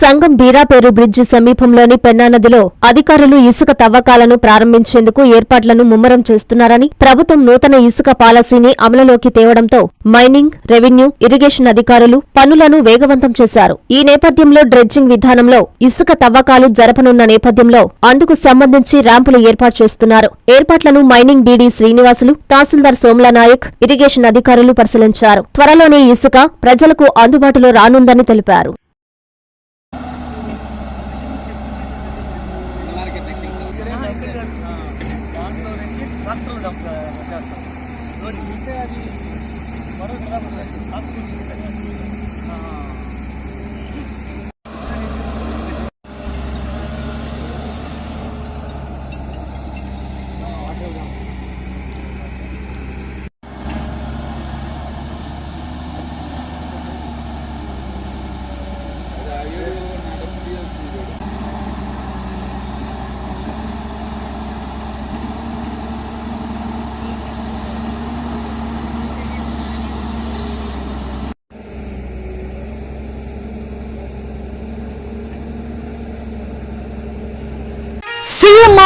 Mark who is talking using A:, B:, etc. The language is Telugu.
A: సంగం బీరాపేరు బ్రిడ్జి సమీపంలోని పెన్నా నదిలో అధికారులు ఇసుక తవ్వకాలను ప్రారంభించేందుకు ఏర్పాట్లను ముమ్మరం చేస్తున్నారని ప్రభుత్వం నూతన ఇసుక పాలసీని అమలులోకి తేవడంతో మైనింగ్ రెవెన్యూ ఇరిగేషన్ అధికారులు పనులను వేగవంతం చేశారు. ఈ నేపథ్యంలో డ్రెడ్జింగ్ విధానంలో ఇసుక తవ్వకాలు జరపనున్న నేపథ్యంలో అందుకు సంబంధించి ర్యాంపులు ఏర్పాటు చేస్తున్నారు. ఏర్పాట్లను mining DD Srinivasulu tahsildar Somla Nayak irrigation అధికారులు పరిశీలించారు. త్వరలోనే ఇసుక ప్రజలకు అందుబాటులో రానుందని తెలిపారు.
B: ರಾಷ್ಟ್ರದ ಡಾಕ್ಟರ್ ನೋಡಿ ಮುಂದೆ ಅದು ಬರೋದಿಲ್ಲ